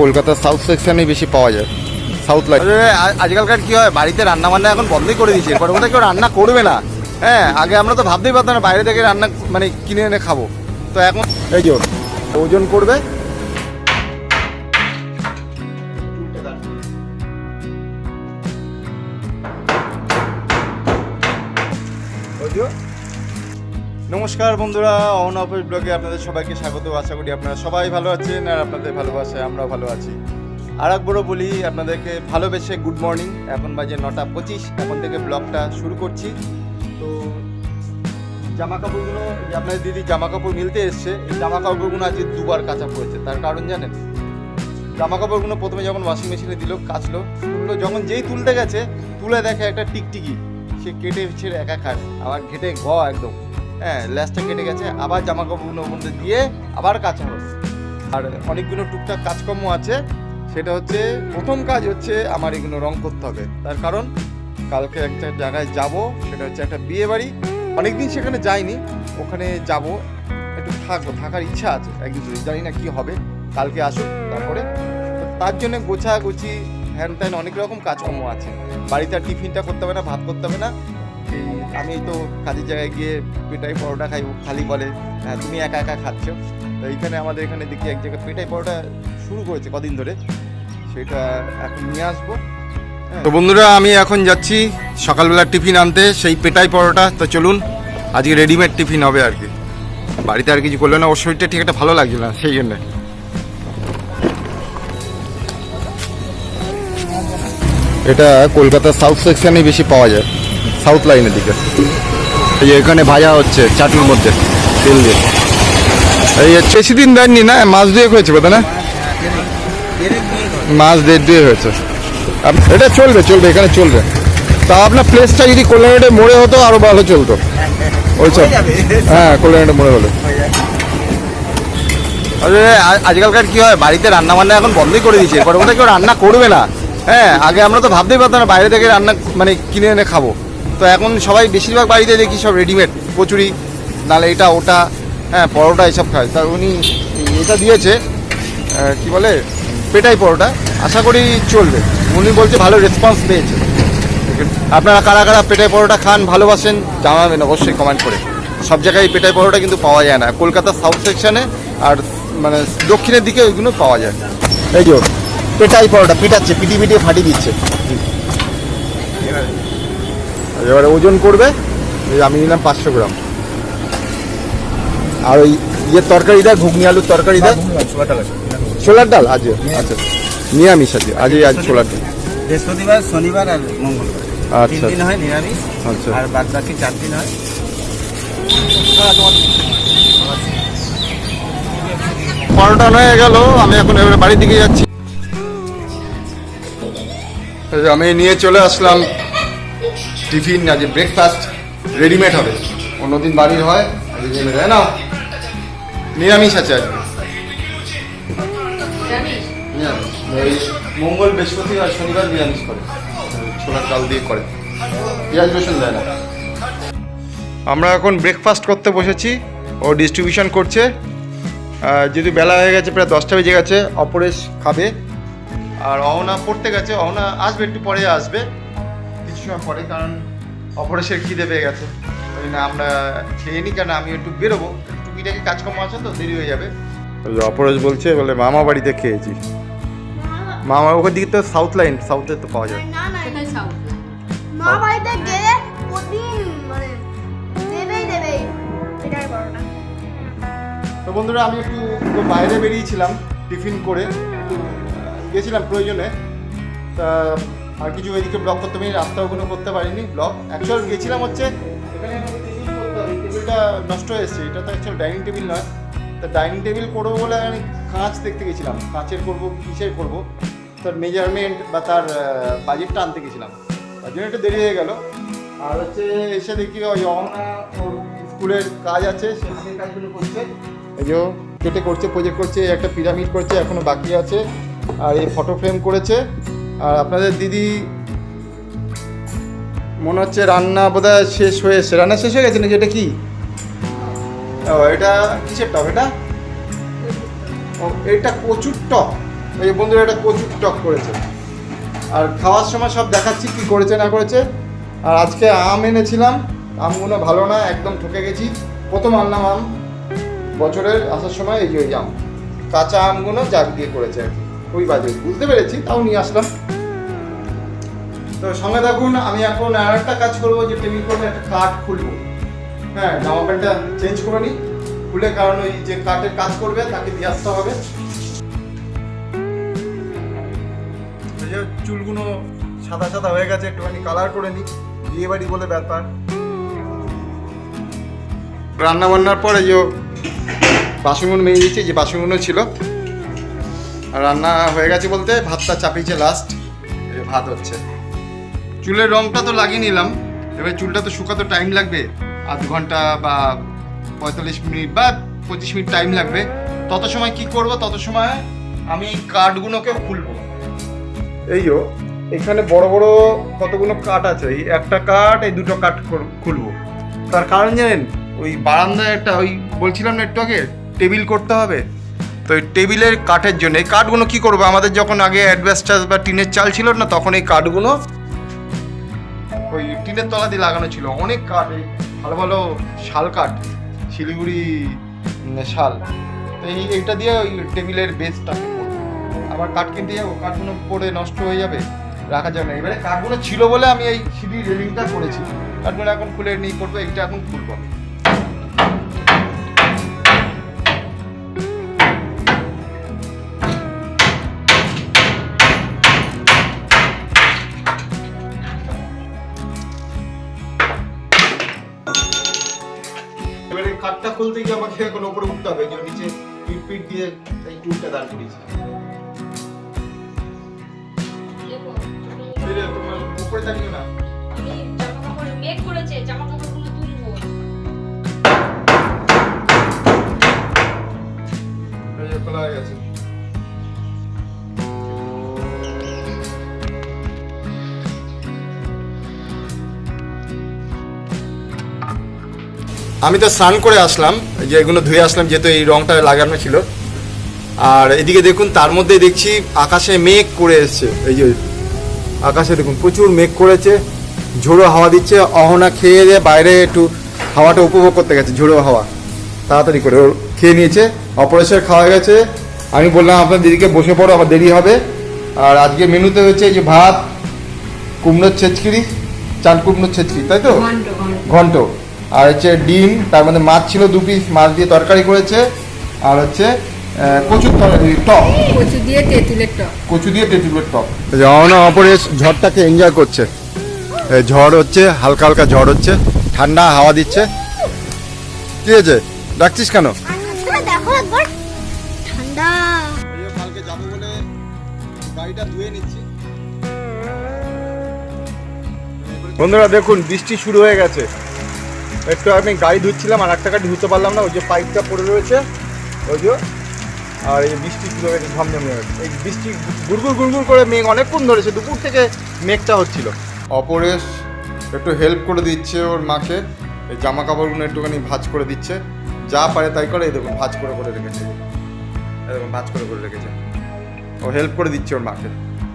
কলকাতার সাউথ সেকশনে বেশি পাওয়া যায়। সাউথ লাইন আজকালকার কি হয় বাড়িতে রান্না বান্না এখন বন্ধই করে দিয়েছে। এরপর ওটা কেউ রান্না করবে না। হ্যাঁ আগে আমরা তো ভাবতেই পারতাম না বাইরে থেকে রান্না মানে কিনে এনে খাব। তো এখন এই যে ওজন করবে। নমস্কার বন্ধুরা, অন অফিস ব্লগে আপনাদের সবাইকে স্বাগত। আশা করি আপনারা সবাই ভালো আছেন আর আপনাদের ভালোবাসায় আমরাও ভালো আছি। আর একবারও বলি, আপনাদেরকে ভালোবেসে গুড মর্নিং এখন বাজে নটা পঁচিশ, এখন থেকে ব্লগটা শুরু করছি। তো জামা কাপড়গুলো আপনাদের দিদি জামা কাপড় মিলতে এসছে, এই জামা কাপড়গুলো আজকে দুবার কাঁচা পড়েছে, তার কারণ জানেন? জামা কাপড়গুলো প্রথমে যখন ওয়াশিং মেশিনে দিল, কাচলো তুললো যখন যেই তুলতে গেছে, তুলে দেখে একটা টিকটিকি, সে কেটে ছেড়ে একাকার আবার ঘেটে গ একদম। হ্যাঁ ল্যাসটা কেটে গেছে, আবার জামা কাপড়গুলো মধ্যে দিয়ে আবার কাঁচা হলো আর অনেকগুলো টুকটাক কাজকর্ম আছে, সেটা হচ্ছে প্রথম কাজ হচ্ছে আমার এগুলো রং করতে হবে। তার কারণ কালকে একটা জায়গায় যাব, সেটা হচ্ছে একটা বিয়ে বাড়ি। অনেকদিন সেখানে যাইনি, ওখানে যাব, একটু থাকব, থাকার ইচ্ছা আছে। একদিন জানি না কি হবে, কালকে আসুক, তারপরে। তার জন্য গোছা গুছি হ্যান ত্যান অনেক রকম কাজকর্ম আছে। বাড়িতে আর টিফিনটা করতে হবে না, ভাত করতে হবে না। আমি তো কাজের জায়গায় গিয়ে পেটাই পরোটা খাই খালি বলে হ্যাঁ তুমি একা একা খাচ্ছ। তো এইখানে আমাদের এখানে দেখি এক জায়গায় পেটাই পরোটা শুরু করেছে কদিন ধরে। সেটা এখন নিয়ে আসব। হ্যাঁ। তো বন্ধুরা, আমি এখন যাচ্ছি সকালবেলা টিফিন আনতে, সেই পেটাই পরোটা। তো চলুন, আজকে রেডিমেড টিফিন হবে আর কি। বাড়িতে আর কিছু করলে না, ওর শরীরটা ঠিক একটা ভালো লাগছিল না, সেই জন্যে। এটা কলকাতার সাউথ সেকশনে বেশি পাওয়া যায়। সাউথ লাইনের দিকে। এই এখানে ভাজা হচ্ছে চাটুর মধ্যে, তেল দিয়ে। এই বেশি দিন দেননি না, মাছ দুয়েক হয়েছে বোধ না? মাছ দেড় দুয়ে হয়েছে। এটা চলবে চলবে, এখানে চলবে। তা আপনার প্লেসটা যদি কল্যাণের মোড়ে হতো, আরও ভালো চলতো। ওই সব। হ্যাঁ কল্যাণের মোড়ে হলে। আজকালকার কি হয়, বাড়িতে রান্না বান্না এখন বন্ধই করে দিয়েছে। এরপর ওটা কেউ রান্না করবে না। হ্যাঁ আগে আমরা তো ভাবতেই পারতাম না, বাইরে থেকে রান্না মানে কিনে এনে খাব। তো এখন সবাই বেশিরভাগ বাড়িতে দেখি সব রেডিমেড কচুরি, নালে এটা, ওটা হ্যাঁ পরোটা এসব খায়। তা উনি এটা দিয়েছে কি বলে, পেটাই পরোটা। আশা করি চলবে। উনি বলছে ভালো রেসপন্স পেয়েছে। আপনারা কারা কারা পেটাই পরোটা খান, ভালোবাসেন, জানাবেন অবশ্যই কমেন্ট করে। সব জায়গায় পেটাই পরোটা কিন্তু পাওয়া যায় না। কলকাতা সাউথ সেকশনে আর মানে দক্ষিণের দিকে ওইগুলো পাওয়া যায়। এই যে, পেটাই পরোটা, পিটাচ্ছে, পিটি পিটিয়ে ফাটিয়ে দিচ্ছে। এবারে ওজন করবে। আমি নিলাম পাঁচশো গ্রাম। আর ওই ইয়ের তরকারিটা ঘুগনি আলুর তরকারি তরকারিটা ছোলার ডাল আজ আচ্ছা নিরামিষ আছে আজই আজ ছোলার ডাল। বৃহস্পতিবার শনিবার আর মঙ্গলবার। আচ্ছা। দিন হয় নিরামিষ আচ্ছা। আর বাদ বাকি চার দিন হয়। পরোটা হয়ে গেল আমি এখন এবারে বাড়ির দিকে যাচ্ছি। আমি নিয়ে চলে আসলাম। টিফিন আজ ব্রেকফাস্ট রেডিমেড হবে। অন্যদিন বাড়ির হয় রেডিমেড হয় না? নিরামিষ আছে আজকে। মঙ্গল বৃহস্পতিবার শনিবার নিরামিষ করে। ছোলার ডাল দিয়ে করে। পেঁয়াজ রসুন দেয় না। আমরা এখন ব্রেকফাস্ট করতে বসেছি। ও ডিস্ট্রিবিউশন করছে। যেহেতু বেলা হয়ে গেছে প্রায় দশটা বেজে গেছে অপরেশ খাবে। আর অহনা পড়তে গেছে। অহনা আসবে একটু পরে আসবে। সময় পরে কারণ অপরেশের খিদে পেয়ে গেছে। ওই না আমরা খেয়ে নিই কারণ আমি একটু বেরোবো। টুকিটাকি কাজকর্ম আছে তো দেরি হয়ে যাবে। অপরেশ বলছে বলে মামা বাড়িতে খেয়েছি। মামা ওখান দিকে তো সাউথ লাইন সাউথে তো পাওয়া যায় না না সাউথ মা বাড়িতে গেলে প্রতিদিন মানে দেবেই দেবে এটাই বড়টা তো বন্ধুরা আমি একটু বাইরে বেরিয়েছিলাম টিফিন করে। গেছিলাম প্রয়োজনে। তা আর কিছু এদিকে ব্লক করতে পারিনি রাস্তাগুলো করতে পারিনি ব্লক অ্যাকচুয়াল গেছিলাম হচ্ছে টেবিলটা নষ্ট হয়ে এসেছে, এটা তো অ্যাকচুয়াল ডাইনিং টেবিল নয়। তা ডাইনিং টেবিল করব বলে আমি কাঁচ দেখতে গেছিলাম। কাঁচের করব, কিসের করব? তার মেজারমেন্ট বা তার বাজেটটা আনতে গেছিলাম। তার জন্য একটু দেরি হয়ে গেল। আর হচ্ছে এসে দেখি ওই স্কুলের কাজ আছে সেই কাজগুলো করছে। এই যে কেটে করছে প্রজেক্ট করছে, একটা পিরামিড করছে, এখনও বাকি আছে। আর এই ফটো ফ্রেম করেছে। আর আপনাদের দিদি, মনে হচ্ছে রান্না বোধহয় শেষ হয়ে রান্না শেষ হয়ে গেছে নাকি? এটা কি? ও, এটা কিসের টক এটা? ও, এটা কচুর টক। এই বন্ধুরা এটা কচুর টক করেছে। আর খাওয়ার সময় সব দেখাচ্ছি কি করেছে, না করেছে। আর আজকে আম এনেছিলাম। আমগুলো ভালো না, একদম ঠকে গেছি। প্রথম আনলাম আম। বছরের আসার সময় এই যে আম। কাঁচা আমগুলো জাগ দিয়ে করেছে আর কি। খুবই বাজে, বুঝতে পেরেছি, তাও নিয়ে আসলাম। তো সঙ্গে থাকুন, আমি এখন আর একটা কাজ করব যে টেবিল করব একটা কাঠ খুলবো। হ্যাঁ জামা প্যান্টটা চেঞ্জ করে নিই। খুলে কারণ ওই যে কাঠের কাজ করবে, তাকে দিয়ে আসতে হবে। চুলগুলো সাদা সাদা হয়ে গেছে, একটুখানি কালার করে নিই। বিয়ে বাড়ি বলে ব্যাপার। রান্না বান্নার পরে যে বাসনগুলো মেয়ে দিচ্ছি, যে বাসনগুলো ছিল রান্না হয়ে গেছে বলতে ভাতটা চাপিয়েছে লাস্ট ভাত হচ্ছে। চুলের রংটা তো লাগিয়ে নিলাম, এবার চুলটা তো শুকাতে টাইম লাগবে, আধ ঘণ্টা বা পঁয়তাল্লিশ মিনিট বা পঁচিশ মিনিট টাইম লাগবে। তত সময় কি করব? তত সময় আমি কাঠগুলোকে খুলবো। এই যো, এখানে বড় বড় কতগুলো কাঠ আছে? এই একটা কাঠ, এই দুটো কাঠ খুলবো। তার কারণ জানেন, ওই বারান্দায় একটা, ওই বলছিলাম না একটু আগে, টেবিল করতে হবে। তো এই টেবিলের কাঠের জন্য, এই কাঠগুলো কি করব? আমাদের যখন আগে অ্যাডভেস্টাস বা টিনের চাল ছিল না, তখন এই কাঠগুলো ওই টিনের তলা দিয়ে লাগানো ছিল। অনেক কাঠ, এই ভালো ভালো শাল কাঠ, শিলিগুড়ি শাল। তো এই, এইটা দিয়ে ওই টেবিলের বেসটা আবার কাঠ কিনতে যাব, কাঠগুলো পড়ে নষ্ট হয়ে যাবে, রাখা যাবে না। এবারে কাঠগুলো ছিল বলে আমি এই সিঁড়ির রেলিংটা করেছি। কাঠগুলো এখন খুলে নিয়ে করব, এইটা এখন খুলবো কাঠটা খুলতে গিয়ে আমাকে এখন উপরে উঠতে হবে যে নিচে পিট পিট দিয়ে এই টুলটা দাঁড় করিয়েছি। তোমার উপরে দাঁড়িয়ে না। মেক করেছে জামা কাপড়গুলো তুলবো খোলা হয়ে গেছে। আমি তো স্নান করে আসলাম এই যে এগুলো ধুয়ে আসলাম যেহেতু এই রংটা লাগানো ছিল। আর এদিকে দেখুন তার মধ্যে দেখছি আকাশে মেঘ করে এসছে। এই যে আকাশে দেখুন প্রচুর মেঘ করেছে ঝোড়ো হাওয়া দিচ্ছে অহনা খেয়ে দিয়ে বাইরে একটু হাওয়াটা উপভোগ করতে গেছে ঝোড়ো হাওয়া। তাড়াতাড়ি করে ওর খেয়ে নিয়েছে অপারেশন খাওয়া গেছে। আমি বললাম আপনার দিদিকে বসে পড়ো আবার দেরি হবে। আর আজকে মেনুতে হচ্ছে এই যে ভাত কুমড়োর ছেচকিরি চাল কুমড়োর ছেচকি তাই তো? ঘন্ট। আর হচ্ছে ডিম তার মধ্যে মাছ ছিল দু পিস মাছ দিয়ে তরকারি করেছে। আর হচ্ছে কচুর টক। কচু দিয়ে তেঁতুলের টক। কচু দিয়ে তেঁতুলের টক। রওনা অপরেশ ঝড়টাকে এনজয় করছে। ঝড় হচ্ছে হালকা হালকা ঝড় হচ্ছে ঠান্ডা হাওয়া দিচ্ছে। কি হয়েছে? ডাকছিস কেন? আচ্ছা, দেখো একবার। ঠান্ডা। কালকে যাব বলে গাড়িটা ধুয়ে নিচ্ছি। বন্ধুরা দেখুন বৃষ্টি শুরু হয়ে গেছে। একটু আমি গাড়ি ধুচ্ছিলাম, আর একটা গাড়ি ধুতে পারলাম না, ওই যে পাইপটা পড়ে রয়েছে, ওই যে, আর এই বৃষ্টি গেছে ঝমঝমে গেছে। এই বৃষ্টি গুড়গুড় গুড়গুড় করে মেঘ, অনেকক্ষণ ধরেছে দুপুর থেকে মেঘটা হচ্ছিল। অপরেশ একটু হেল্প করে দিচ্ছে ওর মাকে, এই জামা কাপড়গুলো একটুখানি ভাঁজ করে দিচ্ছে। যা পারে তাই করে, এই দেখুন, ভাঁজ করে করে রেখেছে। দেখুন, ভাঁজ করে করে রেখেছে। ও হেল্প করে দিচ্ছে ওর মাকে।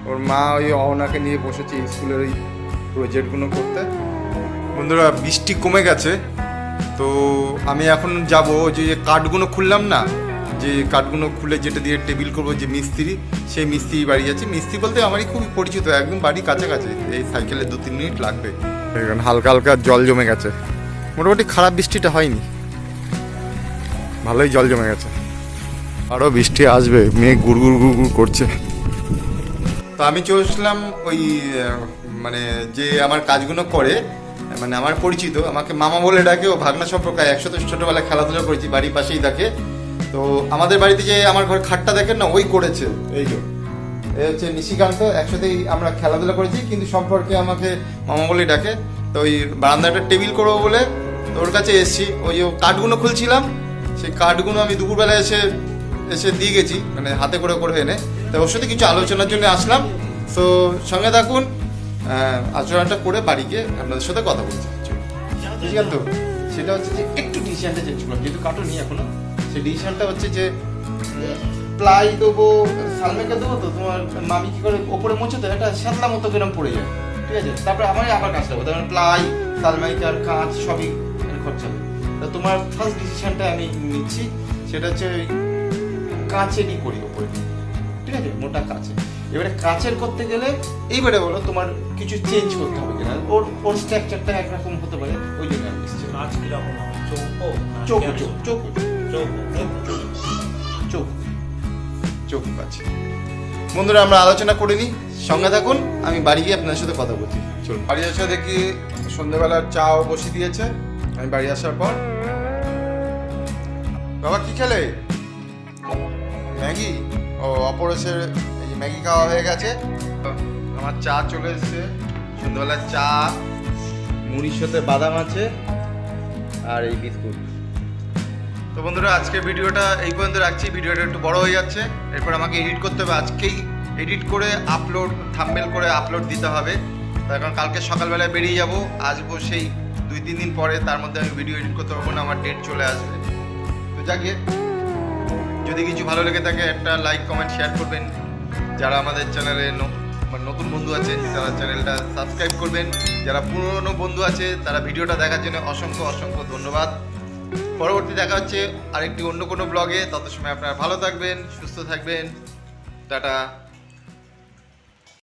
ওর মা ওই অহনাকে নিয়ে বসেছে স্কুলের ওই প্রজেক্টগুলো করতে। বন্ধুরা, বৃষ্টি কমে গেছে। তো আমি এখন যাব যে কাঠগুলো খুললাম না, যে কাঠগুলো খুলে যেটা দিয়ে টেবিল করব যে মিস্ত্রি, সেই মিস্ত্রি বাড়ি যাচ্ছে। মিস্ত্রি বলতে আমারই খুবই পরিচিত, একদম বাড়ি কাছাকাছি। এই সাইকেলে দু তিন মিনিট লাগবে। হালকা হালকা জল জমে গেছে। মোটামুটি খারাপ বৃষ্টিটা হয়নি। ভালোই জল জমে গেছে। আরও বৃষ্টি আসবে, মেঘ গুড়গুড় গুড়গুড় করছে। তো আমি চলছিলাম ওই মানে যে আমার কাজগুলো করে মানে আমার পরিচিত, আমাকে মামা বলে ডাকে, ও ভাগনা সম্পর্ক একসাথে ছোটোবেলায় খেলাধুলা করেছি, বাড়ির পাশেই দেখে তো আমাদের বাড়িতে যে আমার ঘর খাটটা দেখেন না, ওই করেছে, এই যে। এই হচ্ছে নিশিকান্ত একসাথেই আমরা খেলাধুলা করেছি, কিন্তু সম্পর্কে আমাকে মামা বলে ডাকে। তো ওই বারান্দায় একটা টেবিল করব বলে, তো ওর কাছে এসেছি। ওই কাঠগুলো খুলছিলাম, সেই কাঠগুলো আমি দুপুরবেলা এসে এসে দিয়ে গেছি মানে হাতে করে করে এনে। তো ওর সাথে কিছু আলোচনার জন্য আসলাম। তো সঙ্গে থাকুন আলোচনাটা করে বাড়ি গিয়ে আপনাদের সাথে কথা বলছি। নিশিকান্ত সেটা হচ্ছে যে একটু ডিসিশনটা চেঞ্জ করলাম। যেহেতু কাটো নিই এখনও, সেই ডিসিশনটা হচ্ছে যে, প্লাই দেবো, সালমেকে দেবো তো, তোমার মামি কি করে ওপরে মুছে তো একটা শ্যাতলা মতো কিরম পড়ে যায়। ঠিক আছে? তারপরে আমি আবার কাজ করব তারপরে প্লাই সালমাইকার কাঁচ সবই খরচা হবে। তা তোমার ফার্স্ট ডিসিশনটা আমি নিচ্ছি, সেটা হচ্ছে ওই কাঁচেরই করি ওপরে। ঠিক আছে? মোটা কাঁচের এবারে কাঁচের করতে গেলে এইবারে বলো তোমার কিছু চেঞ্জ করতে হবে কিনা। ওর ওর স্ট্রাকচারটা একরকম হতে পারে ওই জন্য আমি কীরকম হবে? চৌকো না চৌকো ক্যারো? চৌকো চৌকো। চৌকো চোখ চোখ আছে বন্ধুরা আমরা আলোচনা করে নিই। সঙ্গে থাকুন আমি বাড়ি গিয়ে আপনার সাথে কথা বলছি। চলুন। বাড়ি আসা দেখি সন্ধ্যেবেলার চাও বসিয়ে দিয়েছে। আমি বাড়ি আসার পর। বাবা কি খেলে? ম্যাগি? ও অপরেশের ম্যাগি খাওয়া হয়ে গেছে। আমার চা চলে এসছে। সন্ধ্যেবেলার চা, মুড়ির সাথে বাদাম আছে আর এই বিস্কুট। তো বন্ধুরা, আজকের ভিডিওটা এই পর্যন্ত রাখছি। ভিডিওটা একটু বড় হয়ে যাচ্ছে। এরপর আমাকে এডিট করতে হবে। আজকেই এডিট করে আপলোড থাম্বেল করে আপলোড দিতে হবে। তার কারণ কালকে সকালবেলায় বেরিয়ে যাব। আসব সেই দুই, তিন দিন পরে। তার মধ্যে আমি ভিডিও এডিট করতে পারব না। আমার ডেট চলে আসবে। তো যাকে যদি কিছু ভালো লেগে থাকে, একটা লাইক কমেন্ট শেয়ার করবেন। যারা আমাদের চ্যানেলে মানে নতুন বন্ধু আছেন তারা চ্যানেলটা সাবস্ক্রাইব করবেন। যারা পুরনো বন্ধু আছে, তারা ভিডিওটা দেখার জন্য অসংখ্য অসংখ্য ধন্যবাদ। পরবর্তী দেখা হচ্ছে আরেকটি অন্য কোনো ব্লগে তত সময় আপনারা ভালো থাকবেন, সুস্থ থাকবেন। টাটা।